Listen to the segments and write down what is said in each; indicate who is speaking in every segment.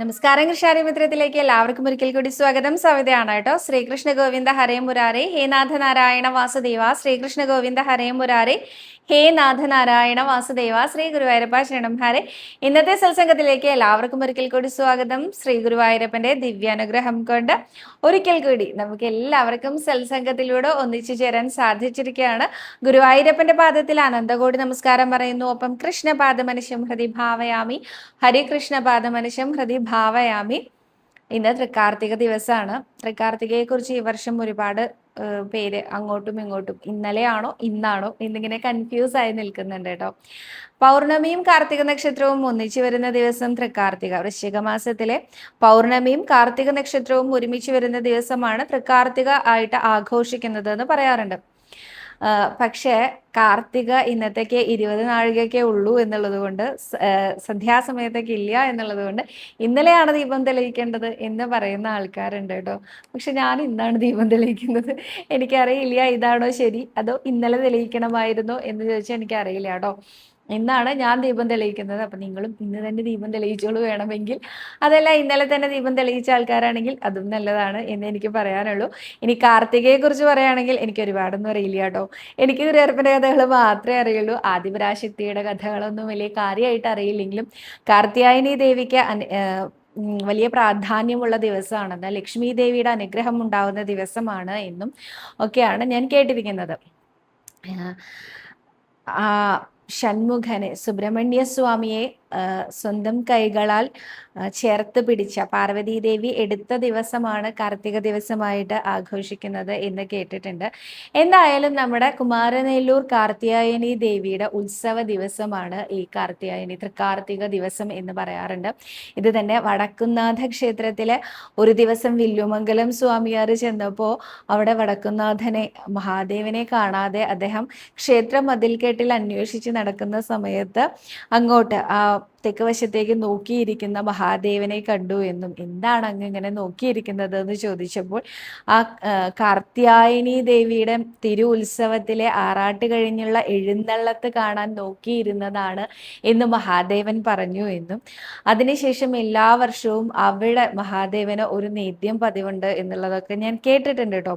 Speaker 1: നമസ്കാരം കൃഷാരി മിത്രത്തിലേക്ക് എല്ലാവർക്കും ഒരിക്കൽ കൂടി സ്വാഗതം. സവിതയാണ് കേട്ടോ. ശ്രീകൃഷ്ണ ഗോവിന്ദ ഹരേ മുരാരേ ഹേ നാരായണ വാസുദേവ. ശ്രീകൃഷ്ണ ഗോവിന്ദ ഹരേ മുരാരേ ഹേ നാരായണ വാസുദേവ. ശ്രീ ഗുരുവായൂരപ്പ ശരണം ഹരെ. ഇന്നത്തെ സത്സംഗത്തിലേക്ക് എല്ലാവർക്കും ഒരിക്കൽ കൂടി സ്വാഗതം. ശ്രീ ഗുരുവായൂരപ്പന്റെ ദിവ്യാനുഗ്രഹം കൊണ്ട് ഒരിക്കൽ കൂടി നമുക്ക് എല്ലാവർക്കും സത്സംഗത്തിലൂടെ ഒന്നിച്ചു ചേരാൻ സാധിച്ചിരിക്കുകയാണ്. ഗുരുവായൂരപ്പന്റെ പാദത്തിൽ അനന്തകോടി നമസ്കാരം പറയുന്നു. ഒപ്പം കൃഷ്ണപാദമനുഷ്യം ഹൃദി ഭാവയാമി. ഹരികൃഷ്ണ പാദമനുഷ്യം ഹൃദി ഭാവയാമി. ഇന്ന് തൃക്കാർത്തിക ദിവസമാണ് തൃക്കാർത്തികയെ കുറിച്ച് ഈ വർഷം ഒരുപാട് പേര് അങ്ങോട്ടും ഇങ്ങോട്ടും ഇന്നലെയാണോ ഇന്നാണോ എന്നിങ്ങനെ കൺഫ്യൂസ് ആയി നിൽക്കുന്നുണ്ട് കേട്ടോ. പൗർണമിയും കാർത്തിക നക്ഷത്രവും ഒന്നിച്ചു വരുന്ന ദിവസം തൃക്കാർത്തിക വൃശ്ചിക മാസത്തിലെ പൗർണമിയും കാർത്തിക നക്ഷത്രവും ഒരുമിച്ച് വരുന്ന ദിവസമാണ് തൃക്കാർത്തിക ആയിട്ട് ആഘോഷിക്കുന്നത് എന്ന് പറയാറുണ്ട്. പക്ഷേ കാർത്തിക ഇന്നത്തേക്ക് ഇരുപത് നാഴികയൊക്കെ ഉള്ളൂ എന്നുള്ളത് കൊണ്ട് സന്ധ്യാസമയത്തേക്ക് ഇല്ല എന്നുള്ളത് കൊണ്ട് ഇന്നലെയാണ് ദീപം തെളിയിക്കേണ്ടത് എന്ന് പറയുന്ന ആൾക്കാരുണ്ട് കേട്ടോ. പക്ഷെ ഞാൻ ഇന്നാണ് ദീപം തെളിയിക്കുന്നത്. എനിക്കറിയില്ല ഇതാണോ ശരി അതോ ഇന്നലെ തെളിയിക്കണമായിരുന്നോ എന്ന് ചോദിച്ചാൽ എനിക്കറിയില്ല കേട്ടോ. ഇന്നാണ് ഞാൻ ദീപം തെളിയിക്കുന്നത്. അപ്പം നിങ്ങളും ഇന്ന് തന്നെ ദീപം തെളിയിച്ചോളൂ വേണമെങ്കിൽ. അതല്ല ഇന്നലെ തന്നെ ദീപം തെളിയിച്ച ആൾക്കാരാണെങ്കിൽ അതും നല്ലതാണ് എന്ന് എനിക്ക് പറയാനുള്ളൂ. ഇനി കാർത്തികയെ കുറിച്ച് പറയുകയാണെങ്കിൽ എനിക്ക് ഒരുപാടൊന്നും അറിയില്ല കേട്ടോ. എനിക്ക് ഗുരുവായൂരപ്പന്റെ കഥകൾ മാത്രമേ അറിയുള്ളൂ. ആദിപരാശക്തിയുടെ കഥകളൊന്നും വലിയ കാര്യമായിട്ട് അറിയില്ലെങ്കിലും കാർത്തിയായനി ദേവിക്ക് വലിയ പ്രാധാന്യമുള്ള ദിവസമാണ് എന്നാൽ ലക്ഷ്മി ദേവിയുടെ അനുഗ്രഹം ഉണ്ടാവുന്ന ദിവസമാണ് എന്നും ഒക്കെയാണ് ഞാൻ കേട്ടിരിക്കുന്നത്. ആ ഷൺമുഖനെ സുബ്രഹ്മണ്യ സ്വാമിയെ ആ, സ്വന്തം കൈകളാൽ ചേർത്ത് പിടിച്ച പാർവതീദേവി എടുത്ത ദിവസമാണ് കാർത്തിക ദിവസമായിട്ട് ആഘോഷിക്കുന്നത് എന്ന് കേട്ടിട്ടുണ്ട്. എന്തായാലും നമ്മുടെ കുമാരനെല്ലൂർ കാർത്തിയായനി ദേവിയുടെ ഉത്സവ ദിവസമാണ് ഈ കാർത്തിയായനി തൃക്കാർത്തിക ദിവസം എന്ന് പറയാറുണ്ട്. ഇത് തന്നെ വടക്കുന്നാഥ ക്ഷേത്രത്തിലെ ഒരു ദിവസം വില്ലുമംഗലം സ്വാമിയാർ ചെന്നപ്പോൾ അവിടെ വടക്കുന്നാഥനെ മഹാദേവനെ കാണാതെ അദ്ദേഹം ക്ഷേത്ര മതിൽക്കെട്ടിൽ അന്വേഷിച്ച് നടക്കുന്ന സമയത്ത് അങ്ങോട്ട് ആ up തെക്ക് വശത്തേക്ക് നോക്കിയിരിക്കുന്ന മഹാദേവനെ കണ്ടു എന്നും എന്താണ് അങ്ങ് ഇങ്ങനെ നോക്കിയിരിക്കുന്നത് എന്ന് ചോദിച്ചപ്പോൾ ആ കാർത്യായനി ദേവിയുടെ തിരു ഉത്സവത്തിലെ ആറാട്ട് കഴിഞ്ഞുള്ള എഴുന്നള്ളത്ത് കാണാൻ നോക്കിയിരുന്നതാണ് എന്ന് മഹാദേവൻ പറഞ്ഞു എന്നും. അതിനുശേഷം എല്ലാ വർഷവും അവിടെ മഹാദേവന് ഒരു നേദ്യം പതിവുണ്ട് എന്നുള്ളതൊക്കെ ഞാൻ കേട്ടിട്ടുണ്ട് കേട്ടോ.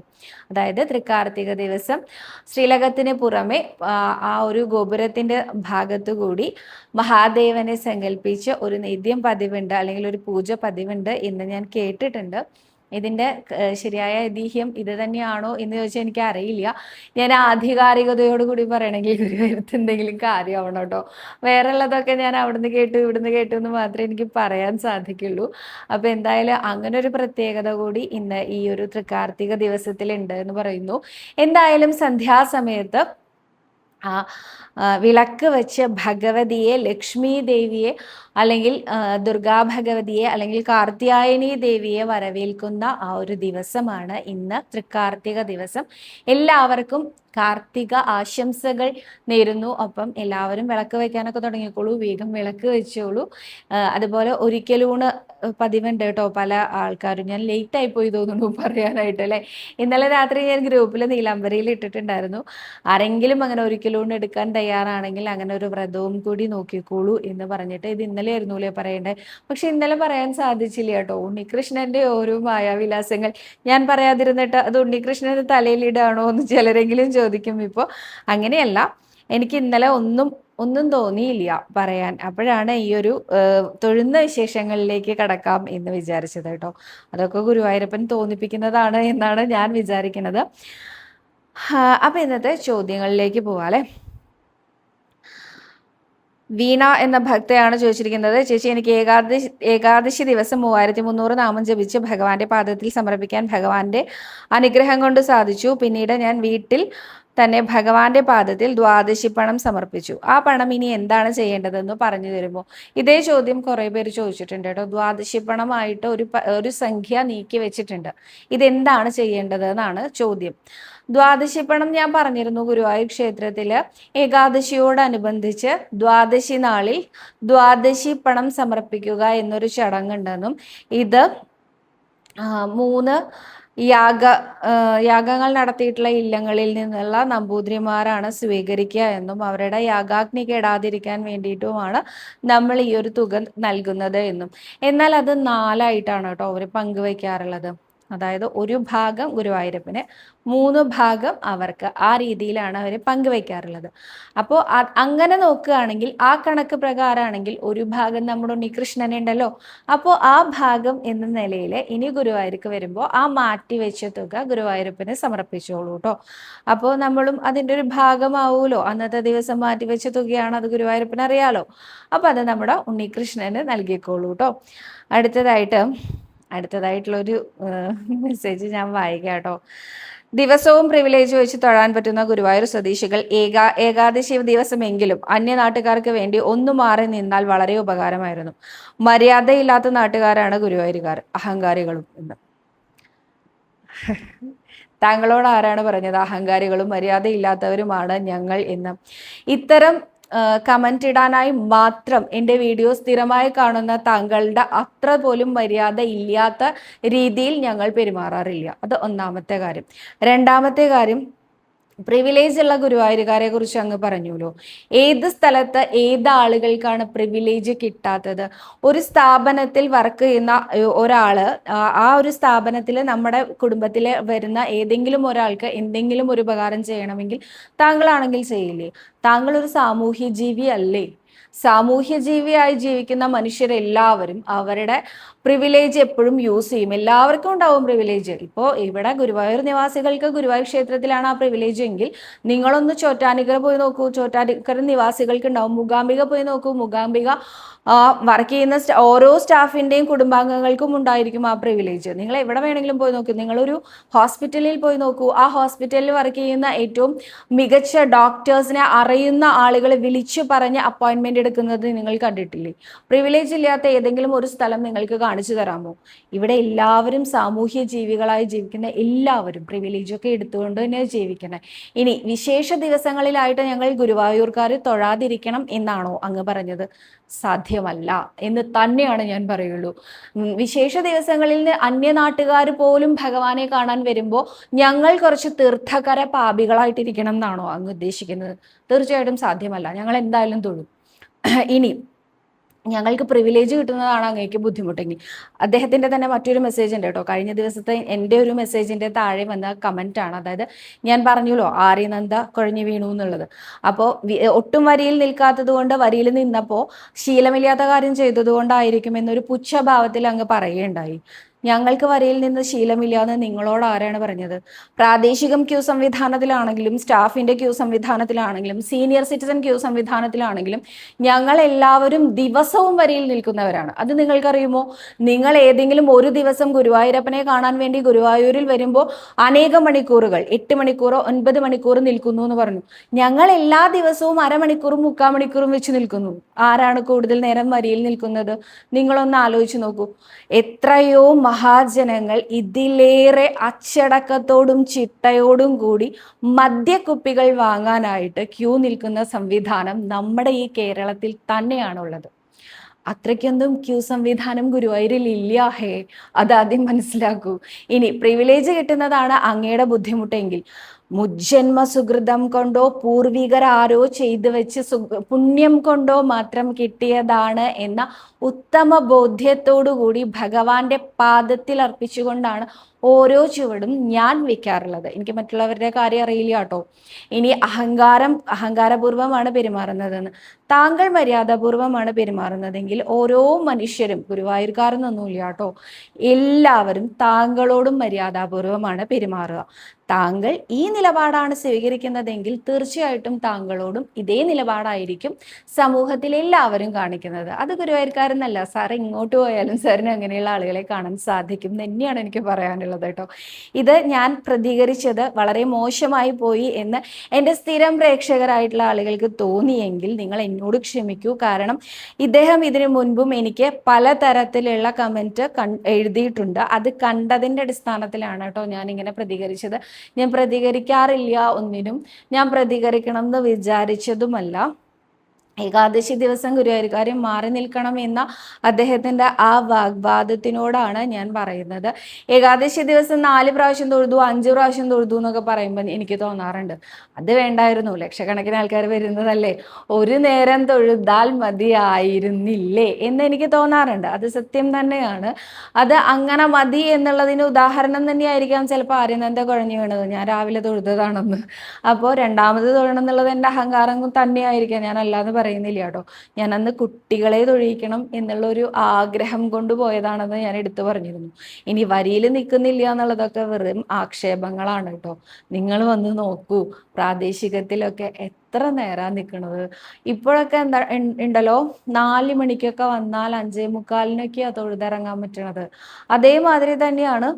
Speaker 1: അതായത് തൃക്കാർത്തിക ദിവസം ശ്രീലകത്തിന് പുറമെ ആ, ആ ഒരു ഗോപുരത്തിന്റെ ഭാഗത്തുകൂടി മഹാദേവനെ സങ്കല്പിച്ച് ഒരു നിത്യം പതിവുണ്ട് അല്ലെങ്കിൽ ഒരു പൂജ പതിവുണ്ട് എന്ന് ഞാൻ കേട്ടിട്ടുണ്ട്. ഇതിന്റെ ശരിയായ ഐതിഹ്യം ഇത് തന്നെയാണോ എന്ന് ചോദിച്ചാൽ എനിക്ക് അറിയില്ല ഞാൻ ആധികാരികതയോട് കൂടി പറയണമെങ്കിൽ ഗുരുവായൂരത്ത് എന്തെങ്കിലും കാര്യമാവണം കേട്ടോ. വേറെ ഉള്ളതൊക്കെ ഞാൻ അവിടുന്ന് കേട്ടു ഇവിടുന്ന് കേട്ടു എന്ന് മാത്രമേ എനിക്ക് പറയാൻ സാധിക്കുള്ളൂ. അപ്പൊ എന്തായാലും അങ്ങനെ ഒരു പ്രത്യേകത കൂടി ഇന്ന് ഈ ഒരു തൃക്കാർത്തിക ദിവസത്തിലുണ്ട് എന്ന് പറയുന്നു. എന്തായാലും സന്ധ്യാസമയത്ത് ആ വിളക്ക് വെച്ച് ഭഗവതിയെ ലക്ഷ്മി ദേവിയെ അല്ലെങ്കിൽ ദുർഗാ ഭഗവതിയെ അല്ലെങ്കിൽ കാർത്തിയായനി ദേവിയെ വരവേൽക്കുന്ന ആ ഒരു ദിവസമാണ് ഇന്ന് തൃക്കാർത്തിക ദിവസം. എല്ലാവർക്കും കാർത്തിക ആശംസകൾ നേരുന്നു. അപ്പം എല്ലാവരും വിളക്ക് വയ്ക്കാനൊക്കെ തുടങ്ങിക്കോളൂ. വേഗം വിളക്ക് വെച്ചോളൂ. അതുപോലെ ഒരിക്കലൂണ് പതിവുണ്ട് കേട്ടോ. പല ആൾക്കാരും. ഞാൻ ലേറ്റ് ആയി പോയി തോന്നുന്നു പറയാനായിട്ട് അല്ലേ? ഇന്നലെ രാത്രി ഞാൻ ഗ്രൂപ്പിൽ നീലാംബരയിൽ ഇട്ടിട്ടുണ്ടായിരുന്നു. ആരെങ്കിലും അങ്ങനെ ഒരിക്കലൂണ് എടുക്കാൻ തയ്യാറാണെങ്കിൽ അങ്ങനെ ഒരു വ്രതവും കൂടി നോക്കിക്കോളൂ എന്ന് പറഞ്ഞിട്ട് ഇത് ഇന്നലെ ആയിരുന്നു അല്ലേ പറയേണ്ടത്? പക്ഷെ ഇന്നലെ പറയാൻ സാധിച്ചില്ല കേട്ടോ. ഉണ്ണികൃഷ്ണന്റെ ഓരോ മായാവിലാസങ്ങൾ. ഞാൻ പറയാതിരുന്നിട്ട് അത് ഉണ്ണികൃഷ്ണന്റെ തലയിലിടാണോ എന്ന് ചിലരെങ്കിലും ചോദിക്കും. ഇപ്പോൾ അങ്ങനെയല്ല. എനിക്ക് ഇന്നലെ ഒന്നും ഒന്നും തോന്നിയില്ല പറയാൻ. അപ്പോഴാണ് ഈ ഒരു തൊഴുന്ന വിശേഷങ്ങളിലേക്ക് കടക്കാം എന്ന് വിചാരിച്ചത് കേട്ടോ. അതൊക്കെ ഗുരുവായൂരപ്പൻ തോന്നിപ്പിക്കുന്നതാണ് എന്നാണ് ഞാൻ വിചാരിക്കുന്നത്. അപ്പൊ ഇന്നത്തെ ചോദ്യങ്ങളിലേക്ക് പോവാല്ലേ വീണ എന്ന ഭക്തയാണ് ചോദിച്ചിരിക്കുന്നത്. ചേച്ചി എനിക്ക് ഏകാദശി ഏകാദശി ദിവസം മൂവായിരത്തി മുന്നൂറ് നാമം ജപിച്ച് ഭഗവാന്റെ പാദത്തിൽ സമർപ്പിക്കാൻ ഭഗവാന്റെ അനുഗ്രഹം കൊണ്ട് സാധിച്ചു. പിന്നീട് ഞാൻ വീട്ടിൽ തന്നെ ഭഗവാന്റെ പാദത്തിൽ ദ്വാദശി പണം സമർപ്പിച്ചു. ആ പണം ഇനി എന്താണ് ചെയ്യേണ്ടതെന്ന് പറഞ്ഞു തരുമോ? ഇതേ ചോദ്യം കുറേ പേര് ചോദിച്ചിട്ടുണ്ട് കേട്ടോ. ദ്വാദശി പണമായിട്ട് ഒരു ഒരു സംഖ്യ നീക്കി വെച്ചിട്ടുണ്ട്. ഇതെന്താണ് ചെയ്യേണ്ടത് എന്നാണ് ചോദ്യം. ദ്വാദശി പണം ഞാൻ പറഞ്ഞിരുന്നു ഗുരുവായൂർ ക്ഷേത്രത്തിൽ. ഏകാദശിയോടനുബന്ധിച്ച് ദ്വാദശി നാളിൽ ദ്വാദശി പണം സമർപ്പിക്കുക എന്നൊരു ചടങ്ങുണ്ടെന്നും ഇത് മൂന്ന് യാഗ യാഗങ്ങൾ നടത്തിയിട്ടുള്ള ഇല്ലങ്ങളിൽ നിന്നുള്ള നമ്പൂതിരിമാരാണ് സ്വീകരിക്കുക എന്നും അവരുടെ യാഗാഗ്നി കെടാതിരിക്കാൻ വേണ്ടിയിട്ടുമാണ് നമ്മൾ ഈ ഒരു തുക നൽകുന്നത് എന്നും. എന്നാൽ അത് നാലായിട്ടാണ് കേട്ടോ അവർ പങ്കുവയ്ക്കാറുള്ളത് അതായത് ഒരു ഭാഗം ഗുരുവായൂരപ്പന് മൂന്ന് ഭാഗം അവർക്ക് ആ രീതിയിലാണ് അവർ പങ്കുവയ്ക്കാറുള്ളത് അപ്പോൾ അങ്ങനെ നോക്കുകയാണെങ്കിൽ ആ കണക്ക് പ്രകാരമാണെങ്കിൽ ഒരു ഭാഗം നമ്മുടെ ഉണ്ണികൃഷ്ണനുണ്ടല്ലോ അപ്പോൾ ആ ഭാഗം എന്ന നിലയിൽ ഇനി ഗുരുവായൂർക്ക് വരുമ്പോൾ ആ മാറ്റി വെച്ച തുക ഗുരുവായൂരപ്പന് സമർപ്പിച്ചോളൂ കേട്ടോ അപ്പോൾ നമ്മളും അതിന്റെ ഒരു ഭാഗമാവുമല്ലോ അന്നത്തെ ദിവസം മാറ്റി വെച്ച തുകയാണ് അത് ഗുരുവായൂരപ്പന് അറിയാലോ? അപ്പോൾ അത് നമ്മുടെ ഉണ്ണികൃഷ്ണന് നൽകിക്കോളൂ കേട്ടോ അടുത്തതായിട്ട് അടുത്തതായിട്ടുള്ളൊരു മെസ്സേജ് ഞാൻ വായിക്കാം കേട്ടോ. ദിവസവും പ്രിവിലേജ് വെച്ച് തൊഴാൻ പറ്റുന്ന ഗുരുവായൂർ സ്വദേശികൾ ഏകാ ഏകാദശി ദിവസമെങ്കിലും അന്യനാട്ടുകാർക്ക് വേണ്ടി ഒന്നു മാറി നിന്നാൽ വളരെ ഉപകാരമായിരുന്നു. മര്യാദയില്ലാത്ത നാട്ടുകാരാണ് ഗുരുവായൂരുകാർ അഹങ്കാരികളും എന്ന്. താങ്കളോട് ആരാണ് പറഞ്ഞത്? അഹങ്കാരികളും മര്യാദയില്ലാത്തവരുമാണ് ഞങ്ങൾ എന്ന്. ഇത്തരം കമന്റ് ഇടാനായി മാത്രം എന്റെ വീഡിയോ സ്ഥിരമായി കാണുന്ന താങ്കളുടെ അത്ര പോലും മര്യാദ ഇല്ലാത്ത രീതിയിൽ ഞങ്ങൾ പെരുമാറാറില്ല. അത് ഒന്നാമത്തെ കാര്യം. രണ്ടാമത്തെ കാര്യം പ്രിവിലേജ് ഉള്ള ഗുരുവായൂരുകാരെ കുറിച്ച് അങ്ങ് പറഞ്ഞുല്ലോ ഏത് സ്ഥലത്ത് ഏത് ആളുകൾക്കാണ് പ്രിവിലേജ് കിട്ടാത്തത്? ഒരു സ്ഥാപനത്തിൽ വർക്ക് ചെയ്യുന്ന ഒരാൾ ആ ഒരു സ്ഥാപനത്തിൽ നമ്മുടെ കുടുംബത്തിൽ വരുന്ന ഏതെങ്കിലും ഒരാൾക്ക് എന്തെങ്കിലും ഒരു ഉപകാരം ചെയ്യണമെങ്കിൽ താങ്കളാണെങ്കിൽ ചെയ്യില്ലേ? താങ്കൾ ഒരു സാമൂഹ്യ ജീവി അല്ലേ? സാമൂഹ്യ ജീവിയായി ജീവിക്കുന്ന മനുഷ്യരെല്ലാവരും അവരുടെ പ്രിവിലേജ് എപ്പോഴും യൂസ് ചെയ്യും. എല്ലാവർക്കും ഉണ്ടാവും പ്രിവിലേജ് ഇപ്പോൾ ഇവിടെ ഗുരുവായൂർ നിവാസികൾക്ക് ഗുരുവായൂർ ക്ഷേത്രത്തിലാണ് ആ പ്രിവിലേജ് എങ്കിൽ നിങ്ങളൊന്ന് ചോറ്റാനിക്കര പോയി നോക്കൂ. ചോറ്റാനിക്കര നിവാസികൾക്ക് ഉണ്ടാവും. മുഖാംബിക പോയി നോക്കൂ. മുഖാംബിക വർക്ക് ചെയ്യുന്ന ഓരോ സ്റ്റാഫിന്റെയും കുടുംബാംഗങ്ങൾക്കും ഉണ്ടായിരിക്കും ആ പ്രിവിലേജ് നിങ്ങൾ എവിടെ വേണമെങ്കിലും പോയി നോക്കൂ. നിങ്ങളൊരു ഹോസ്പിറ്റലിൽ പോയി നോക്കൂ. ആ ഹോസ്പിറ്റലിൽ വർക്ക് ചെയ്യുന്ന ഏറ്റവും മികച്ച ഡോക്ടേഴ്സിനെ അറിയുന്ന ആളുകളെ വിളിച്ചു പറഞ്ഞ് അപ്പോയിൻമെന്റ് എടുക്കുന്നത് നിങ്ങൾ കണ്ടിട്ടില്ലേ? പ്രിവിലേജ് ഇല്ലാത്ത ഏതെങ്കിലും ഒരു സ്ഥലം നിങ്ങൾക്ക് കാണിച്ചു തരാമോ ഇവിടെ എല്ലാവരും സാമൂഹ്യ ജീവികളായി ജീവിക്കുന്ന എല്ലാവരും പ്രിവിലേജ് ഒക്കെ എടുത്തുകൊണ്ട് തന്നെ ജീവിക്കുന്നത് ഇനി വിശേഷ ദിവസങ്ങളിലായിട്ട് ഞങ്ങൾ ഗുരുവായൂർക്കാർ തൊഴാതിരിക്കണം എന്നാണോ അങ്ങ് പറഞ്ഞത്? സാധ്യമല്ല എന്ന് തന്നെയാണ് ഞാൻ പറയുള്ളൂ. വിശേഷ ദിവസങ്ങളിൽ അന്യനാട്ടുകാർ പോലും ഭഗവാനെ കാണാൻ വരുമ്പോൾ ഞങ്ങൾ കുറച്ച് തീർത്ഥകര പാപികളായിട്ടിരിക്കണം എന്നാണോ അങ്ങ് ഉദ്ദേശിക്കുന്നത്? തീർച്ചയായിട്ടും സാധ്യമല്ല. ഞങ്ങൾ എന്തായാലും തൊഴും. ഇനി ഞങ്ങൾക്ക് പ്രിവിലേജ് കിട്ടുന്നതാണ് അങ്ങേക്ക് ബുദ്ധിമുട്ടെങ്കിൽ. അദ്ദേഹത്തിന്റെ തന്നെ മറ്റൊരു മെസ്സേജ് ഉണ്ട് കേട്ടോ. കഴിഞ്ഞ ദിവസത്തെ എന്റെ ഒരു മെസ്സേജിന്റെ താഴെ വന്ന കമന്റ് ആണ്. അതായത് ഞാൻ പറഞ്ഞല്ലോ ആര്യനന്ദ കുഴഞ്ഞു വീണു എന്നുള്ളത്. അപ്പോൾ ഒട്ടും വരിയിൽ നിൽക്കാത്തത് കൊണ്ട് വരിയിൽ നിന്നപ്പോൾ ശീലമില്ലാത്ത കാര്യം ചെയ്തതുകൊണ്ടായിരിക്കും എന്നൊരു പുച്ഛഭാവത്തിൽ അങ്ങ് പറയുകയുണ്ടായി. ഞങ്ങൾക്ക് വരയിൽ നിന്ന് ശീലമില്ല എന്ന് നിങ്ങളോട് ആരാണ് പറഞ്ഞത്? പ്രാദേശികം ക്യൂ സംവിധാനത്തിലാണെങ്കിലും സ്റ്റാഫിന്റെ ക്യൂ സംവിധാനത്തിലാണെങ്കിലും സീനിയർ സിറ്റിസൺ ക്യൂ സംവിധാനത്തിലാണെങ്കിലും ഞങ്ങൾ എല്ലാവരും ദിവസവും വരയിൽ നിൽക്കുന്നവരാണ്. അത് നിങ്ങൾക്കറിയുമോ? നിങ്ങൾ ഏതെങ്കിലും ഒരു ദിവസം ഗുരുവായൂരപ്പനെ കാണാൻ വേണ്ടി ഗുരുവായൂരിൽ വരുമ്പോൾ അനേക മണിക്കൂറുകൾ എട്ട് മണിക്കൂറോ ഒൻപത് മണിക്കൂർ നിൽക്കുന്നു എന്ന് പറഞ്ഞു. ഞങ്ങൾ എല്ലാ ദിവസവും അരമണിക്കൂറും മുക്കാൽ മണിക്കൂറും വെച്ച് നിൽക്കുന്നു. ആരാണ് കൂടുതൽ നേരം വരിയിൽ നിൽക്കുന്നത്? നിങ്ങളൊന്ന് ആലോചിച്ച് നോക്കൂ. എത്രയോ മഹാജനങ്ങൾ ഇതിലേറെ അച്ചടക്കത്തോടും ചിട്ടയോടും കൂടി മദ്യക്കുപ്പികൾ വാങ്ങാനായിട്ട് ക്യൂ നിൽക്കുന്ന സംവിധാനം നമ്മുടെ ഈ കേരളത്തിൽ തന്നെയാണുള്ളത്. അത്രയ്ക്കൊന്നും ക്യൂ സംവിധാനം ഗുരുവായൂരിൽ ഇല്ല ഹേ. അതാദ്യം മനസ്സിലാക്കൂ. ഇനി പ്രിവിലേജ് കിട്ടുന്നതാണ് അങ്ങയുടെ ബുദ്ധിമുട്ടെങ്കിൽ. മുജ്ജന്മ സുഹൃതം കൊണ്ടോ പൂർവികർ ആരോ ചെയ്തു വെച്ച് പുണ്യം കൊണ്ടോ മാത്രം കിട്ടിയതാണ് എന്ന ഉത്തമ ബോധ്യത്തോടു കൂടി ഭഗവാന്റെ പാദത്തിൽ അർപ്പിച്ചുകൊണ്ടാണ് ഓരോ ചുവടും ഞാൻ വെക്കാറുള്ളത്. എനിക്ക് മറ്റുള്ളവരുടെ കാര്യം അറിയില്ല കേട്ടോ. ഇനി അഹങ്കാരം അഹങ്കാരപൂർവമാണ് പെരുമാറുന്നതെന്ന്. താങ്കൾ മര്യാദാപൂർവമാണ് പെരുമാറുന്നതെങ്കിൽ ഓരോ മനുഷ്യരും ഗുരുവായൂർക്കാരെന്നൊന്നുമില്ല കേട്ടോ. എല്ലാവരും താങ്കളോടും മര്യാദാപൂർവമാണ് പെരുമാറുക. താങ്കൾ ഈ നിലപാടാണ് സ്വീകരിക്കുന്നതെങ്കിൽ തീർച്ചയായിട്ടും താങ്കളോടും ഇതേ നിലപാടായിരിക്കും സമൂഹത്തിൽ എല്ലാവരും കാണിക്കുന്നത്. അത് ഗുരുവായൂർക്കാരെന്നല്ല സാർ ഇങ്ങോട്ട് പോയാലും സാറിന് അങ്ങനെയുള്ള ആളുകളെ കാണാൻ സാധിക്കും. തന്നെയാണ് എനിക്ക് പറയാനുള്ളത്. കേട്ടോ. ഇത് ഞാൻ പ്രതികരിച്ചത് വളരെ മോശമായി പോയി എന്ന് എന്റെ സ്ഥിരം പ്രേക്ഷകരായിട്ടുള്ള ആളുകൾക്ക് തോന്നിയെങ്കിൽ നിങ്ങൾ എന്നോട് ക്ഷമിക്കൂ. കാരണം ഇദ്ദേഹം ഇതിനു മുൻപും എനിക്ക് പല തരത്തിലുള്ള കമന്റ് എഴുതിയിട്ടുണ്ട്. അത് കണ്ടതിന്റെ അടിസ്ഥാനത്തിലാണ് കേട്ടോ ഞാൻ ഇങ്ങനെ പ്രതികരിച്ചത്. ഞാൻ പ്രതികരിക്കാറില്ല ഒന്നിനും. ഞാൻ പ്രതികരിക്കണം എന്ന് വിചാരിച്ചതുമല്ല. ഏകാദശി ദിവസം ഗുരുവായൂർക്കാരും മാറി നിൽക്കണം എന്ന അദ്ദേഹത്തിന്റെ ആ വാഗ്വാദത്തിനോടാണ് ഞാൻ പറയുന്നത്. ഏകാദശി ദിവസം നാല് പ്രാവശ്യം തൊഴുതു അഞ്ച് പ്രാവശ്യം തൊഴുതു എന്നൊക്കെ പറയുമ്പോൾ എനിക്ക് തോന്നാറുണ്ട്. അത് വേണ്ടായിരുന്നു. ലക്ഷക്കണക്കിന് ആൾക്കാർ വരുന്നതല്ലേ. ഒരു നേരം തൊഴുതാൽ മതിയായിരുന്നില്ലേ എന്ന് എനിക്ക് തോന്നാറുണ്ട്. അത് സത്യം തന്നെയാണ്. അത് അങ്ങനെ മതി എന്നുള്ളതിന് ഉദാഹരണം തന്നെയായിരിക്കാം ചിലപ്പോൾ ആര്യനന്ദ കുഴഞ്ഞു വീണത്. ഞാൻ രാവിലെ തൊഴുതതാണെന്ന്. അപ്പോൾ രണ്ടാമത് തൊഴണം എന്നുള്ളത് എന്റെ അഹങ്കാരം തന്നെയായിരിക്കാം. ഞാൻ അല്ലാതെ പറയുന്നില്ല കേട്ടോ ഞാൻ അന്ന് കുട്ടികളെ തൊഴിയിക്കണം എന്നുള്ള ഒരു ആഗ്രഹം കൊണ്ട് പോയതാണെന്ന് ഞാൻ എടുത്തു പറഞ്ഞിരുന്നു. ഇനി വരിയിൽ നിൽക്കുന്നില്ല എന്നുള്ളതൊക്കെ വെറും ആക്ഷേപങ്ങളാണ് കേട്ടോ. നിങ്ങൾ വന്ന് നോക്കൂ പ്രാദേശികത്തിലൊക്കെ എത്ര നേരം നിൽക്കണത്. ഇപ്പോഴൊക്കെ എന്താ ഉണ്ടല്ലോ നാല് മണിക്കൊക്കെ വന്നാൽ അഞ്ചേ മുക്കാലിനൊക്കെയാണ് തൊഴുതിറങ്ങാൻ പറ്റണത്. അതേമാതിരി തന്നെയാണ്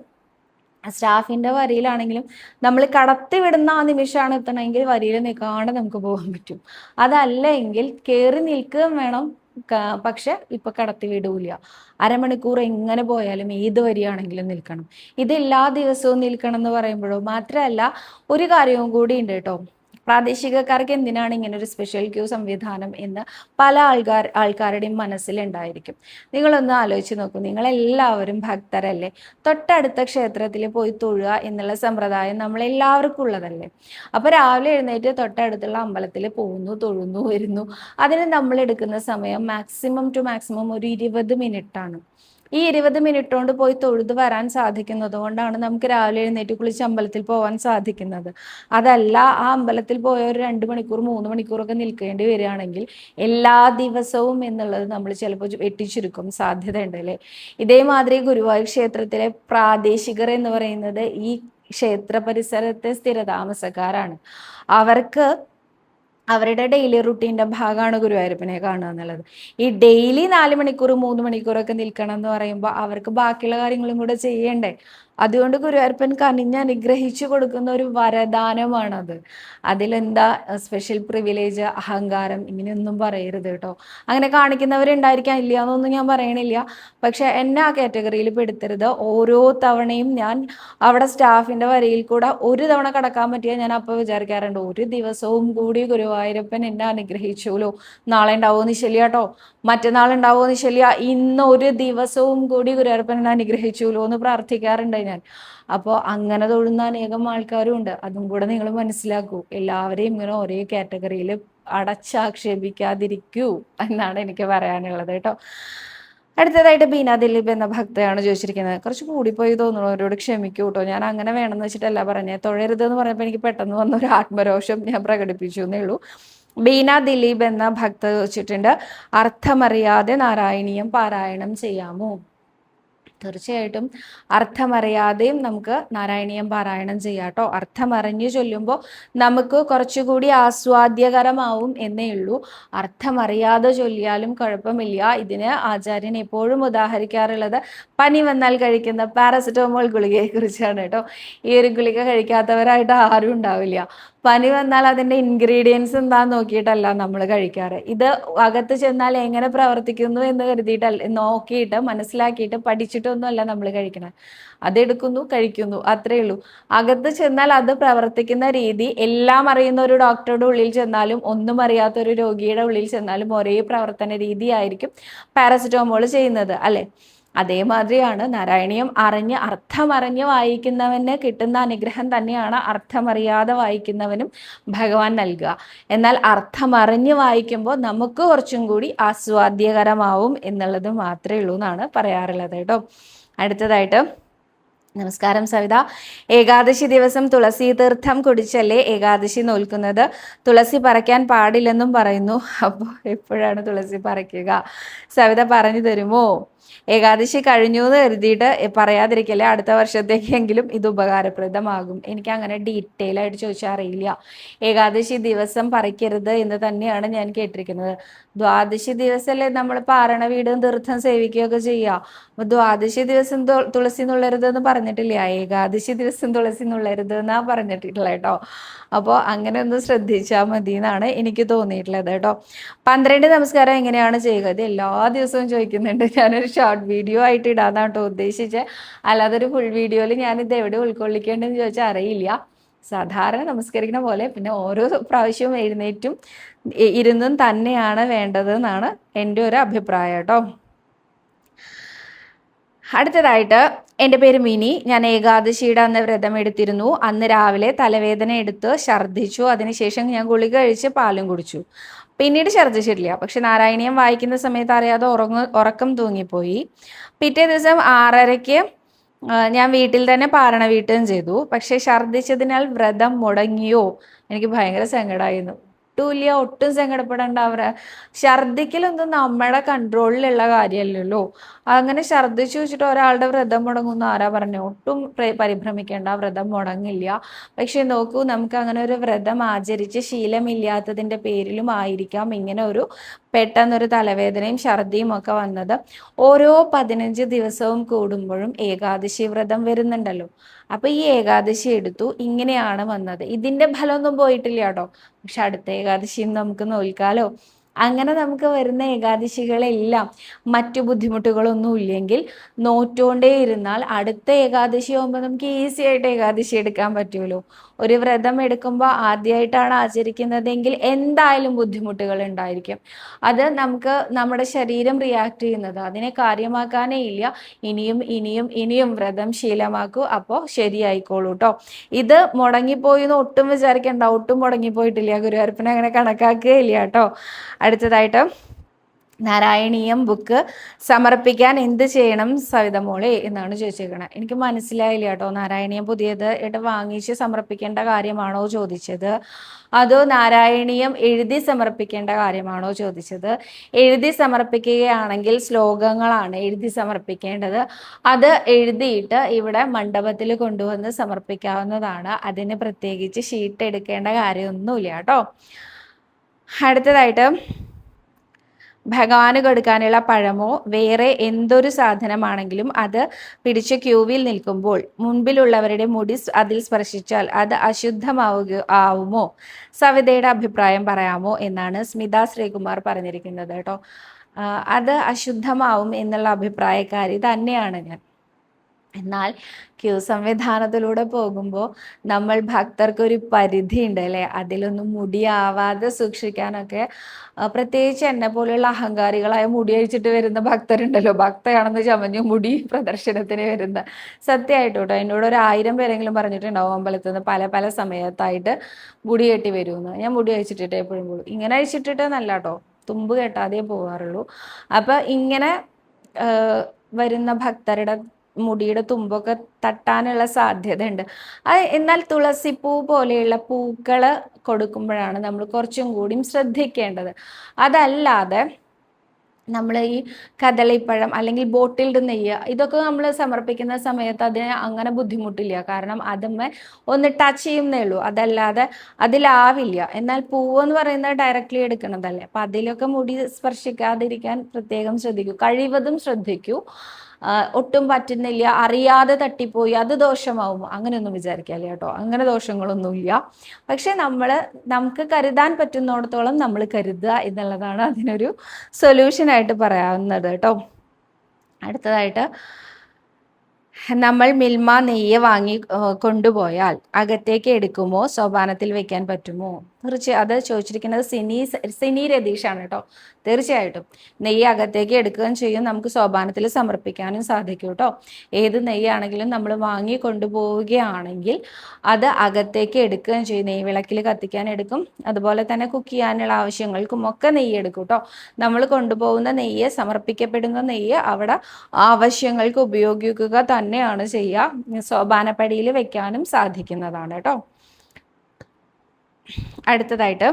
Speaker 1: സ്റ്റാഫിന്റെ വരിയിലാണെങ്കിലും നമ്മൾ കടത്തിവിടുന്ന ആ നിമിഷമാണ് എത്തണമെങ്കിൽ വരിയിൽ നിൽക്കാണ്ട് നമുക്ക് പോകാൻ പറ്റും. അതല്ലെങ്കിൽ കയറി നിൽക്കുകയും വേണം. പക്ഷെ ഇപ്പൊ കടത്തി വിടൂല അരമണിക്കൂർ എങ്ങനെ പോയാലും ഏത് വരിയാണെങ്കിലും നിൽക്കണം. ഇത് എല്ലാ ദിവസവും നിൽക്കണം എന്ന് പറയുമ്പോഴോ മാത്രമല്ല ഒരു കാര്യവും കൂടി ഉണ്ട് കേട്ടോ. പ്രാദേശികക്കാർക്ക് എന്തിനാണ് ഇങ്ങനെ ഒരു സ്പെഷ്യൽ ക്യൂ സംവിധാനം എന്ന് പല ആൾക്കാർ ആൾക്കാരുടെയും മനസ്സിലുണ്ടായിരിക്കും നിങ്ങളൊന്ന് ആലോചിച്ച് നോക്കൂ. നിങ്ങളെല്ലാവരും ഭക്തരല്ലേ? തൊട്ടടുത്ത ക്ഷേത്രത്തിൽ പോയി തൊഴുക എന്നുള്ള സമ്പ്രദായം നമ്മളെല്ലാവർക്കും ഉള്ളതല്ലേ? അപ്പോൾ രാവിലെ എഴുന്നേറ്റ് തൊട്ടടുത്തുള്ള അമ്പലത്തിൽ പോകുന്നു തൊഴുന്നു വരുന്നു. അതിന് നമ്മൾ എടുക്കുന്ന സമയം മാക്സിമം ടു മാക്സിമം ഒരു ഇരുപത് മിനിറ്റാണ് ഈ ഇരുപത് മിനിറ്റ് കൊണ്ട് പോയി തൊഴുത് വരാൻ സാധിക്കുന്നത് കൊണ്ടാണ് നമുക്ക് രാവിലെ എഴുന്നേറ്റ് കുളിച്ച് അമ്പലത്തിൽ പോകാൻ സാധിക്കുന്നത്. അതല്ല ആ അമ്പലത്തിൽ പോയ ഒരു രണ്ട് മണിക്കൂർ മൂന്ന് മണിക്കൂറൊക്കെ നിൽക്കേണ്ടി വരികയാണെങ്കിൽ എല്ലാ ദിവസവും എന്നുള്ളത് നമ്മൾ ചിലപ്പോൾ വെട്ടിച്ചുരുക്കും സാധ്യതയുണ്ട് അല്ലേ? ഇതേമാതിരി ഗുരുവായൂർ ക്ഷേത്രത്തിലെ പ്രാദേശികർ എന്ന് പറയുന്നത് ഈ ക്ഷേത്ര പരിസരത്തെ സ്ഥിരതാമസക്കാരാണ്. അവർക്ക് അവരുടെ ഡെയിലി റുട്ടീന്റെ ഭാഗമാണ് ഗുരുവായൂരപ്പനെ കാണുക എന്നുള്ളത്. ഈ ഡെയിലി നാല് മണിക്കൂർ മൂന്ന് മണിക്കൂറൊക്കെ നിൽക്കണം എന്ന് പറയുമ്പോൾ അവർക്ക് ബാക്കിയുള്ള കാര്യങ്ങളും കൂടെ ചെയ്യണ്ടേ? അതുകൊണ്ട് ഗുരുവായൂരപ്പൻ കനിഞ്ഞ് അനുഗ്രഹിച്ചു കൊടുക്കുന്ന ഒരു വരദാനമാണത്. അതിലെന്താ സ്പെഷ്യൽ പ്രിവിലേജ് അഹങ്കാരം ഇങ്ങനെയൊന്നും പറയരുത് കേട്ടോ. അങ്ങനെ കാണിക്കുന്നവരുണ്ടായിരിക്കാം. ഇല്ല എന്നൊന്നും ഞാൻ പറയണില്ല. പക്ഷെ എന്നെ ആ കാറ്റഗറിയിൽ പെടുത്തരുത്. ഓരോ തവണയും ഞാൻ അവിടെ സ്റ്റാഫിന്റെ വരയിൽ കൂടെ ഒരു തവണ കടക്കാൻ പറ്റിയാൽ ഞാൻ അപ്പോൾ വിചാരിക്കാറുണ്ട് ഒരു ദിവസവും കൂടി ഗുരുവായൂരപ്പൻ എന്നെ അനുഗ്രഹിച്ചുല്ലോ നാളെ ഉണ്ടാവുമെന്ന് ശല്യ കേട്ടോ. മറ്റന്നാൾ ഉണ്ടാവുമെന്ന് ശല്യ ഇന്ന് ഒരു ദിവസവും കൂടി ഗുരുവായൂരപ്പൻ എന്നെ അനുഗ്രഹിച്ചുല്ലോ എന്ന് പ്രാർത്ഥിക്കാറുണ്ട്. ഞാൻ അപ്പോൾ അങ്ങനെ തൊഴുന്ന അനേകം ആൾക്കാരും ഉണ്ട് അതും കൂടെ നിങ്ങൾ മനസ്സിലാക്കൂ. എല്ലാവരെയും ഇങ്ങനെ ഒരേ കാറ്റഗറിയിൽ അടച്ചാക്ഷേപിക്കാതിരിക്കൂ എന്നാണ് എനിക്ക് പറയാനുള്ളത് കേട്ടോ. അടുത്തതായിട്ട് ബീന ദിലീപ് എന്ന ഭക്തയാണ് ചോദിച്ചിരിക്കുന്നത്. കുറച്ച് കൂടിപ്പോയി തോന്നുന്നു. അവരോട് ക്ഷമിക്കൂ കേട്ടോ. ഞാൻ അങ്ങനെ വേണമെന്ന് വെച്ചിട്ടല്ല പറഞ്ഞത്. തൊഴരുതെന്ന് പറഞ്ഞപ്പോൾ എനിക്ക് പെട്ടെന്ന് വന്ന ഒരു ആത്മരോഷം ഞാൻ പ്രകടിപ്പിച്ചു എന്നേ ഉള്ളൂ. ബീന ദിലീപ് എന്ന ഭക്ത ചോദിച്ചിട്ടുണ്ട്. അർത്ഥമറിയാതെ നാരായണീയം പാരായണം ചെയ്യാമോ? തീർച്ചയായിട്ടും അർത്ഥമറിയാതെയും നമുക്ക് നാരായണീയം പാരായണം ചെയ്യാട്ടോ അർത്ഥമറിഞ്ഞു ചൊല്ലുമ്പോൾ നമുക്ക് കുറച്ചുകൂടി ആസ്വാദ്യകരമാവും എന്നേ ഉള്ളൂ. അർത്ഥമറിയാതെ ചൊല്ലിയാലും കുഴപ്പമില്ല. ഇതിന് ആചാര്യൻ എപ്പോഴും ഉദാഹരിക്കാറുള്ളത് പനി വന്നാൽ കഴിക്കുന്ന പാരസെറ്റമോൾ ഗുളികയെ കുറിച്ചാണ് കേട്ടോ ഈ ഒരു ഗുളിക കഴിക്കാത്തവരായിട്ട് ആരും ഉണ്ടാവില്ല. പനി വന്നാൽ അതിന്റെ ഇൻഗ്രീഡിയൻസ് എന്താന്ന് നോക്കിയിട്ടല്ല നമ്മൾ കഴിക്കാറ്. ഇത് അകത്ത് ചെന്നാൽ എങ്ങനെ പ്രവർത്തിക്കുന്നു എന്ന് കരുതിയിട്ടല്ല നോക്കിയിട്ട് മനസ്സിലാക്കിയിട്ട് പഠിച്ചിട്ടൊന്നുമല്ല നമ്മൾ കഴിക്കണം. അതെടുക്കുന്നു കഴിക്കുന്നു അത്രേ ഉള്ളൂ. അകത്ത് ചെന്നാൽ അത് പ്രവർത്തിക്കുന്ന രീതി എല്ലാം അറിയുന്ന ഒരു ഡോക്ടറുടെ ഉള്ളിൽ ചെന്നാലും ഒന്നും അറിയാത്ത ഒരു രോഗിയുടെ ഉള്ളിൽ ചെന്നാലും ഒരേ പ്രവർത്തന രീതിയായിരിക്കും പാരസെറ്റമോൾ ചെയ്യുന്നത് അല്ലേ? അതേമാതിരിയാണ് നാരായണീയം അറിഞ്ഞ് അർത്ഥമറിഞ്ഞ് വായിക്കുന്നവന് കിട്ടുന്ന അനുഗ്രഹം തന്നെയാണ് അർത്ഥമറിയാതെ വായിക്കുന്നവനും ഭഗവാൻ നൽകുക. എന്നാൽ അർത്ഥമറിഞ്ഞ് വായിക്കുമ്പോൾ നമുക്ക് കുറച്ചും കൂടി ആസ്വാദ്യകരമാവും എന്നുള്ളത് മാത്രമേ ഉള്ളൂ എന്നാണ് പറയാറുള്ളത് കേട്ടോ. അടുത്തതായിട്ട് നമസ്കാരം സവിത. ഏകാദശി ദിവസം തുളസി തീർത്ഥം കുടിച്ചല്ലേ ഏകാദശി നോൽക്കുന്നത്? തുളസി പറിക്കാൻ പാടില്ലെന്നും പറയുന്നു. അപ്പോൾ എപ്പോഴാണ് തുളസി പറിക്കുക? സവിത പറഞ്ഞു തരുമോ? ഏകാദശി കഴിഞ്ഞു എന്ന് കരുതിയിട്ട് പറയാതിരിക്കല്ലേ അടുത്ത വർഷത്തേക്കെങ്കിലും ഇത് ഉപകാരപ്രദമാകും. എനിക്ക് അങ്ങനെ ഡീറ്റെയിൽ ആയിട്ട് ചോദിച്ചാൽ അറിയില്ല. ഏകാദശി ദിവസം പറിക്കരുത് എന്ന് തന്നെയാണ് ഞാൻ കേട്ടിരിക്കുന്നത്. ദ്വാദശി ദിവസമല്ലേ നമ്മൾ പാറണ വീടും തീർത്ഥം സേവിക്കുകയൊക്കെ ചെയ്യുക അപ്പൊ ദ്വാദശി ദിവസം തുളസി നുള്ളരുത് എന്ന് പറഞ്ഞിട്ടില്ല? ഏകാദശി ദിവസം തുളസി നുള്ളരുത് എന്നാ പറഞ്ഞിട്ടില്ല കേട്ടോ. അപ്പോൾ അങ്ങനെ ഒന്ന് ശ്രദ്ധിച്ചാൽ മതി എന്നാണ് എനിക്ക് തോന്നിയിട്ടുള്ളത് കേട്ടോ. പന്ത്രണ്ട് നമസ്കാരം എങ്ങനെയാണ് ചെയ്യുക? ഇത് എല്ലാ ദിവസവും ചോദിക്കുന്നുണ്ട്. ഞാനൊരു ഷോർട്ട് വീഡിയോ ആയിട്ട് ഇടാന്നാണ് കേട്ടോ ഉദ്ദേശിച്ചത് അല്ലാതെ ഒരു ഫുൾ വീഡിയോയിൽ ഞാനിത് എവിടെ ഉൾക്കൊള്ളിക്കേണ്ടതെന്ന് ചോദിച്ചാൽ അറിയില്ല. സാധാരണ നമസ്കരിക്കുന്ന പോലെ പിന്നെ ഓരോ പ്രാവശ്യവും എഴുന്നേറ്റും ഇരുന്നും തന്നെയാണ് വേണ്ടത് എന്നാണ് എന്റെ ഒരു അഭിപ്രായം കേട്ടോ. അടുത്തതായിട്ട് എന്റെ പേര് മിനി. ഞാൻ ഏകാദശിയുടെ അന്ന് വ്രതം എടുത്തിരുന്നു. അന്ന് രാവിലെ തലവേദന എടുത്ത് ഛർദ്ദിച്ചു. അതിനുശേഷം ഞാൻ ഗുളിക കഴിച്ച് പാലും കുടിച്ചു. പിന്നീട് ഛർദ്ദിച്ചിട്ടില്ല പക്ഷെ നാരായണീയം വായിക്കുന്ന സമയത്ത് അറിയാതെ ഉറങ്ങ ഉറക്കം തൂങ്ങിപ്പോയി. പിറ്റേ ദിവസം ആറരയ്ക്ക് ഞാൻ വീട്ടിൽ തന്നെ പാരണ വീട്ടുകയും ചെയ്തു. പക്ഷെ ഛർദ്ദിച്ചതിനാൽ വ്രതം മുടങ്ങിയോ? എനിക്ക് ഭയങ്കര സങ്കടമായിരുന്നു ഒട്ടുമില്ല ഒട്ടും സങ്കടപ്പെടേണ്ട. അവരെ ഛർദ്ദിക്കലൊന്നും നമ്മുടെ കൺട്രോളിലുള്ള കാര്യമല്ലല്ലോ. അങ്ങനെ ഛർദ്ദിച്ചു വെച്ചിട്ട് ഒരാളുടെ വ്രതം മുടങ്ങുന്ന. ആരാ പറഞ്ഞു? ഒട്ടും പ്ര- പരിഭ്രമിക്കേണ്ട. വ്രതം മുടങ്ങില്ല. പക്ഷെ നോക്കൂ നമുക്ക് അങ്ങനെ ഒരു വ്രതം ആചരിച്ച് ശീലമില്ലാത്തതിന്റെ പേരിലും ആയിരിക്കാം ഇങ്ങനെ ഒരു പെട്ടെന്നൊരു തലവേദനയും ഛർദിയും ഒക്കെ വന്നത്. ഓരോ പതിനഞ്ച് ദിവസവും കൂടുമ്പോഴും ഏകാദശി വ്രതം വരുന്നുണ്ടല്ലോ. അപ്പൊ ഈ ഏകാദശി എടുത്തു ഇങ്ങനെയാണ് വന്നത്. ഇതിന്റെ ഫലമൊന്നും പോയിട്ടില്ല കേട്ടോ. പക്ഷെ അടുത്ത ഏകാദശിയും നമുക്ക് നോൽക്കാലോ. അങ്ങനെ നമുക്ക് വരുന്ന ഏകാദശികളെല്ലാം മറ്റു ബുദ്ധിമുട്ടുകളൊന്നും ഇല്ലെങ്കിൽ നോറ്റുകൊണ്ടേ ഇരുന്നാൽ അടുത്ത ഏകാദശി ആകുമ്പോൾ നമുക്ക് ഈസി ആയിട്ട് ഏകാദശി എടുക്കാൻ പറ്റുമല്ലോ. ഒരു വ്രതം എടുക്കുമ്പോൾ ആദ്യമായിട്ടാണ് ആചരിക്കുന്നതെങ്കിൽ എന്തായാലും ബുദ്ധിമുട്ടുകൾ ഉണ്ടായിരിക്കും. അത് നമുക്ക് നമ്മുടെ ശരീരം റിയാക്ട് ചെയ്യുന്നത്. അതിനെ കാര്യമാക്കാനേ ഇല്ല. ഇനിയും ഇനിയും ഇനിയും വ്രതം ശീലമാക്കൂ. അപ്പോൾ ശരിയായിക്കോളൂ കേട്ടോ ഇത് മുടങ്ങിപ്പോയി എന്ന് ഒട്ടും വിചാരിക്കേണ്ട. ഒട്ടും മുടങ്ങിപ്പോയിട്ടില്ല. ഗുരുവായൂരപ്പനെ അങ്ങനെ കണക്കാക്കുകയില്ല കേട്ടോ അടുത്തതായിട്ട് നാരായണീയം ബുക്ക് സമർപ്പിക്കാൻ എന്ത് ചെയ്യണം സവിത സവിതമോളെ എന്നാണ് ചോദിച്ചേക്കണത് എനിക്ക് മനസ്സിലായില്ല കേട്ടോ നാരായണീയം പുതിയത് ആയിട്ട് വാങ്ങിച്ച് സമർപ്പിക്കേണ്ട കാര്യമാണോ ചോദിച്ചത്? അതോ നാരായണീയം എഴുതി സമർപ്പിക്കേണ്ട കാര്യമാണോ ചോദിച്ചത്? എഴുതി സമർപ്പിക്കുകയാണെങ്കിൽ ശ്ലോകങ്ങളാണ് എഴുതി സമർപ്പിക്കേണ്ടത്. അത് എഴുതിയിട്ട് ഇവിടെ മണ്ഡപത്തിൽ കൊണ്ടുവന്ന് സമർപ്പിക്കാവുന്നതാണ്. അതിന് പ്രത്യേകിച്ച് ഷീറ്റ് എടുക്കേണ്ട കാര്യമൊന്നുമില്ല കേട്ടോ. അടുത്തതായിട്ട് ഭഗവാന് കൊടുക്കാനുള്ള പഴമോ വേറെ എന്തൊരു സാധനമാണെങ്കിലും അത് പിടിച്ച് ക്യൂവിൽ നിൽക്കുമ്പോൾ മുൻപിലുള്ളവരുടെ മുടി അതിൽ സ്പർശിച്ചാൽ അത് അശുദ്ധമാവുക ആവുമോ? സവിതയുടെ അഭിപ്രായം പറയാമോ എന്നാണ് സ്മിത ശ്രീകുമാർ പറഞ്ഞിരിക്കുന്നത് കേട്ടോ. അത് അശുദ്ധമാവും എന്നുള്ള അഭിപ്രായക്കാരി തന്നെയാണ് ഞാൻ. എന്നാൽ ക്യൂ സംവിധാനത്തിലൂടെ പോകുമ്പോൾ നമ്മൾ ഭക്തർക്കൊരു പരിധി ഉണ്ട് അല്ലേ? അതിലൊന്നും മുടിയാവാതെ സൂക്ഷിക്കാനൊക്കെ പ്രത്യേകിച്ച് എന്നെ പോലെയുള്ള അഹങ്കാരികളായ മുടി അഴിച്ചിട്ട് വരുന്ന ഭക്തരുണ്ടല്ലോ. ഭക്തയാണെന്ന് ചമഞ്ഞു മുടി പ്രദർശനത്തിന് വരുന്ന. സത്യമായിട്ട് കേട്ടോ എന്നോട് ഒരു ആയിരം പേരെങ്കിലും പറഞ്ഞിട്ടുണ്ടാവും അമ്പലത്തിൽ നിന്ന് പല പല സമയത്തായിട്ട് മുടി കെട്ടി വരുമെന്ന്. ഞാൻ മുടി അഴിച്ചിട്ടിട്ടേ എപ്പോഴും പോകും ഇങ്ങനെ അഴിച്ചിട്ടിട്ടേ നല്ല കേട്ടോ തുമ്പ് കെട്ടാതെ പോവാറുള്ളൂ. അപ്പം ഇങ്ങനെ വരുന്ന ഭക്തരുടെ മുടിയുടെ തുമ്പൊക്കെ തട്ടാനുള്ള സാധ്യതയുണ്ട്. എന്നാൽ തുളസിപ്പൂ പോലെയുള്ള പൂക്കൾ കൊടുക്കുമ്പോഴാണ് നമ്മൾ കുറച്ചും കൂടിയും ശ്രദ്ധിക്കേണ്ടത്. അതല്ലാതെ നമ്മൾ ഈ കദളിപ്പഴം അല്ലെങ്കിൽ ബോട്ടിൽഡ് നെയ്യ് ഇതൊക്കെ നമ്മൾ സമർപ്പിക്കുന്ന സമയത്ത് അതിന് അങ്ങനെ ബുദ്ധിമുട്ടില്ല. കാരണം അതമ്മ ഒന്ന് ടച്ച് ചെയ്യുന്നേ ഉള്ളൂ. അതല്ലാതെ അതിലാവില്ല. എന്നാൽ പൂവ് എന്ന് പറയുന്നത് ഡയറക്റ്റ്ലി എടുക്കണതല്ലേ അപ്പം അതിലൊക്കെ മുടി സ്പർശിക്കാതിരിക്കാൻ പ്രത്യേകം ശ്രദ്ധിക്കൂ. കഴിവതും ശ്രദ്ധിക്കൂ. ഒട്ടും പറ്റുന്നില്ല അറിയാതെ തട്ടിപ്പോയി അത് ദോഷമാവും. അങ്ങനെയൊന്നും വിചാരിക്കാല്ല കേട്ടോ. അങ്ങനെ ദോഷങ്ങളൊന്നുമില്ല. പക്ഷെ നമ്മൾ നമുക്ക് കരുതാൻ പറ്റുന്നിടത്തോളം നമ്മൾ കരുതുക എന്നുള്ളതാണ് അതിനൊരു സൊല്യൂഷനായിട്ട് പറയാവുന്നത് കേട്ടോ. അടുത്തതായിട്ട് നമ്മൾ മിൽമ നെയ്യ് വാങ്ങി കൊണ്ടുപോയാൽ അകത്തേക്ക് എടുക്കുമോ? സോപാനത്തിൽ വെക്കാൻ പറ്റുമോ? തീർച്ചയായും അത് ചോദിച്ചിരിക്കുന്നത് സിനി സിനി രതീഷാണ് കേട്ടോ. തീർച്ചയായിട്ടും. നെയ്യ് അകത്തേക്ക് എടുക്കുകയും ചെയ്യും. നമുക്ക് സോപാനത്തിൽ സമർപ്പിക്കാനും സാധിക്കും കേട്ടോ. ഏത് നെയ്യാണെങ്കിലും നമ്മൾ വാങ്ങി കൊണ്ടുപോവുകയാണെങ്കിൽ അത് അകത്തേക്ക് എടുക്കുകയും ചെയ്യും. നെയ്യ് വിളക്കിൽ കത്തിക്കാൻ എടുക്കും. അതുപോലെ തന്നെ കുക്ക് ചെയ്യാനുള്ള ആവശ്യങ്ങൾക്കും ഒക്കെ നെയ്യ് എടുക്കും കേട്ടോ. നമ്മൾ കൊണ്ടുപോകുന്ന നെയ്യ് സമർപ്പിക്കപ്പെടുന്ന നെയ്യ് അവിടെ ആവശ്യങ്ങൾക്ക് ഉപയോഗിക്കുക തന്നെയാണ് ചെയ്യുക. സോപാനപ്പടിയിൽ വെക്കാനും സാധിക്കുന്നതാണ് കേട്ടോ. അടുത്തതായിട്ട്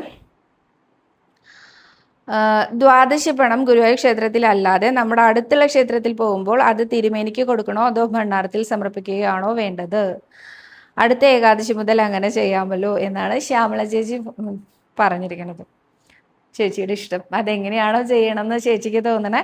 Speaker 1: ദ്വാദശി പണം ഗുരുവായൂർ ക്ഷേത്രത്തിലല്ലാതെ നമ്മുടെ അടുത്തുള്ള ക്ഷേത്രത്തിൽ പോകുമ്പോൾ അത് തിരുമേനിക്ക് കൊടുക്കണോ അതോ ഭണ്ണാരത്തിൽ സമർപ്പിക്കുകയാണോ വേണ്ടത്? അടുത്ത ഏകാദശി മുതൽ അങ്ങനെ ചെയ്യാമല്ലോ എന്നാണ് ശ്യാമള ചേച്ചി പറഞ്ഞിരിക്കുന്നത്. ചേച്ചിയുടെ ഇഷ്ടം. അതെങ്ങനെയാണോ ചെയ്യണമെന്ന് ചേച്ചിക്ക് തോന്നണേ.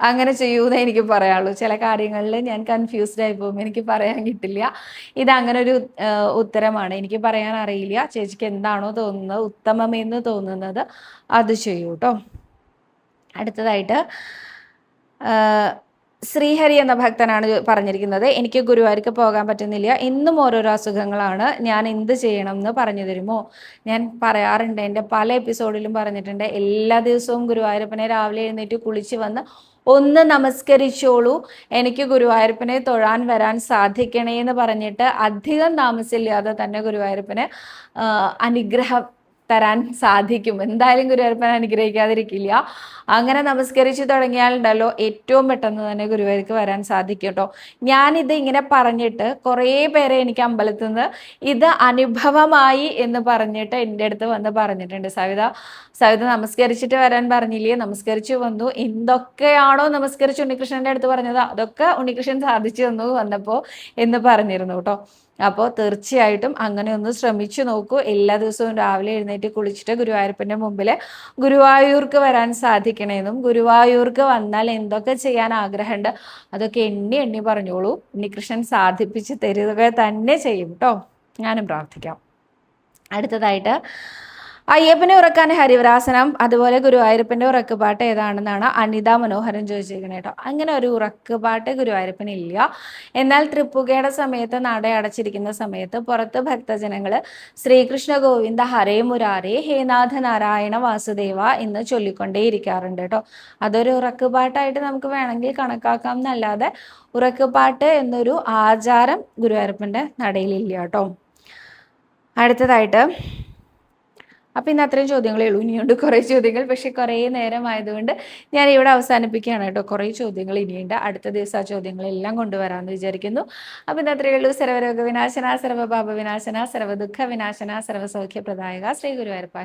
Speaker 1: അങ്ങനെ ചെയ്യൂന്നേ എനിക്ക് പറയാനുള്ളൂ. ചില കാര്യങ്ങളിൽ ഞാൻ കൺഫ്യൂസ്ഡ് ആയി പോകും. എനിക്ക് പറയാൻ കിട്ടില്ല. ഇത് അങ്ങനെ ഒരു ഉത്തരമാണ്. എനിക്ക് പറയാൻ അറിയില്ല. ചേച്ചിക്ക് എന്താണോ തോന്നുന്നത് ഉത്തമമെന്ന് തോന്നുന്നത് അത് ചെയ്യൂ കേട്ടോ അടുത്തതായിട്ട് ശ്രീഹരി എന്ന ഭക്തനാണ് പറഞ്ഞിരിക്കുന്നത്. എനിക്ക് ഗുരുവായൂർക്ക് പോകാൻ പറ്റുന്നില്ല. എന്നും ഓരോരോ അസുഖങ്ങളാണ്. ഞാൻ എന്ത് ചെയ്യണം എന്ന് പറഞ്ഞു തരുമോ? ഞാൻ പറയാറുണ്ട്. എന്റെ പല എപ്പിസോഡിലും പറഞ്ഞിട്ടുണ്ട്. എല്ലാ ദിവസവും ഗുരുവായൂരപ്പനെ രാവിലെ എഴുന്നേറ്റ് കുളിച്ച് വന്ന് ഒന്ന് നമസ്കരിച്ചോളൂ. എനിക്ക് ഗുരുവായൂരപ്പനെ തൊഴാൻ വരാൻ സാധിക്കണേ എന്ന് പറഞ്ഞിട്ട് അധികം താമസില്ലാതെ തന്നെ ഗുരുവായൂരപ്പന് അനുഗ്രഹം തരാൻ സാധിക്കും. എന്തായാലും ഗുരുവായൂരപ്പൻ അനുഗ്രഹിക്കാതിരിക്കില്ല. അങ്ങനെ നമസ്കരിച്ച് തുടങ്ങിയാലുണ്ടല്ലോ ഏറ്റവും പെട്ടെന്ന് തന്നെ ഗുരുവായൂർക്ക് വരാൻ സാധിക്കും കേട്ടോ ഞാനിത് ഇങ്ങനെ പറഞ്ഞിട്ട് കുറേ പേരെ എനിക്ക് അമ്പലത്തിൽ നിന്ന് ഇത് അനുഭവമായി എന്ന് പറഞ്ഞിട്ട് എന്റെ അടുത്ത് വന്ന് പറഞ്ഞിട്ടുണ്ട്. സവിത സവിത നമസ്കരിച്ചിട്ട് വരാൻ പറഞ്ഞില്ലേ? നമസ്കരിച്ചു വന്നു. എന്തൊക്കെയാണോ നമസ്കരിച്ച് ഉണ്ണികൃഷ്ണന്റെ അടുത്ത് പറഞ്ഞത് അതൊക്കെ ഉണ്ണികൃഷ്ണൻ സാധിച്ചു തന്നു വന്നപ്പോൾ എന്ന് പറഞ്ഞിരുന്നു കേട്ടോ അപ്പോൾ തീർച്ചയായിട്ടും അങ്ങനെ ഒന്ന് ശ്രമിച്ചു നോക്കൂ. എല്ലാ ദിവസവും രാവിലെ എഴുന്നേറ്റ് കുളിച്ചിട്ട് ഗുരുവായൂരപ്പന്റെ മുമ്പിൽ ഗുരുവായൂർക്ക് വരാൻ സാധിക്കണമെന്നും ഗുരുവായൂർക്ക് വന്നാൽ എന്തൊക്കെ ചെയ്യാൻ ആഗ്രഹമുണ്ട് അതൊക്കെ എണ്ണി എണ്ണി പറഞ്ഞോളൂ. ഉണ്ണികൃഷ്ണൻ സാധിപ്പിച്ച് തരിക തന്നെ ചെയ്യും കേട്ടോ ഞാനും പ്രാർത്ഥിക്കാം. അടുത്തതായിട്ട് അയ്യപ്പനെ ഉറക്കാൻ ഹരിവരാസനം അതുപോലെ ഗുരുവായൂരപ്പന്റെ ഉറക്കുപാട്ട് ഏതാണെന്നാണ് അനിത മനോഹരൻ ചോദിച്ചിരിക്കുന്നത് കേട്ടോ. അങ്ങനെ ഒരു ഉറക്കുപാട്ട് ഗുരുവായൂരപ്പന് ഇല്ല. എന്നാൽ തൃപ്പുകയുടെ സമയത്ത് നട അടച്ചിരിക്കുന്ന സമയത്ത് പുറത്ത് ഭക്തജനങ്ങൾ ശ്രീകൃഷ്ണ ഗോവിന്ദ ഹരേ മുരാരേ ഹേനാഥ നാരായണ വാസുദേവ എന്ന് ചൊല്ലിക്കൊണ്ടേയിരിക്കാറുണ്ട് കേട്ടോ. അതൊരു ഉറക്കുപാട്ടായിട്ട് നമുക്ക് വേണമെങ്കിൽ കണക്കാക്കാം എന്നല്ലാതെ ഉറക്കുപാട്ട് എന്നൊരു ആചാരം ഗുരുവായൂരപ്പന്റെ നടയിലില്ല കേട്ടോ. അടുത്തതായിട്ട് അപ്പോൾ ഇന്ന് അത്രയും ചോദ്യങ്ങളേ ഉള്ളൂ. ഇനിയുണ്ട് കുറേ ചോദ്യങ്ങൾ. പക്ഷേ കുറേ നേരമായതുകൊണ്ട് ഞാൻ ഇവിടെ അവസാനിപ്പിക്കുകയാണ് കേട്ടോ. കുറേ ചോദ്യങ്ങൾ ഇനിയുണ്ട്. അടുത്ത ദിവസം ആ ചോദ്യങ്ങളെല്ലാം കൊണ്ടുവരാമെന്ന് വിചാരിക്കുന്നു. അപ്പോൾ ഇന്ന് അത്രയേ ഉള്ളൂ. സർവരോഗ വിനാശന സർവപാപ വിനാശന സർവദുഃഖ വിനാശന സർവസൗഖ്യ പ്രദായക ശ്രീ ഗുരുവായൂരപ്പ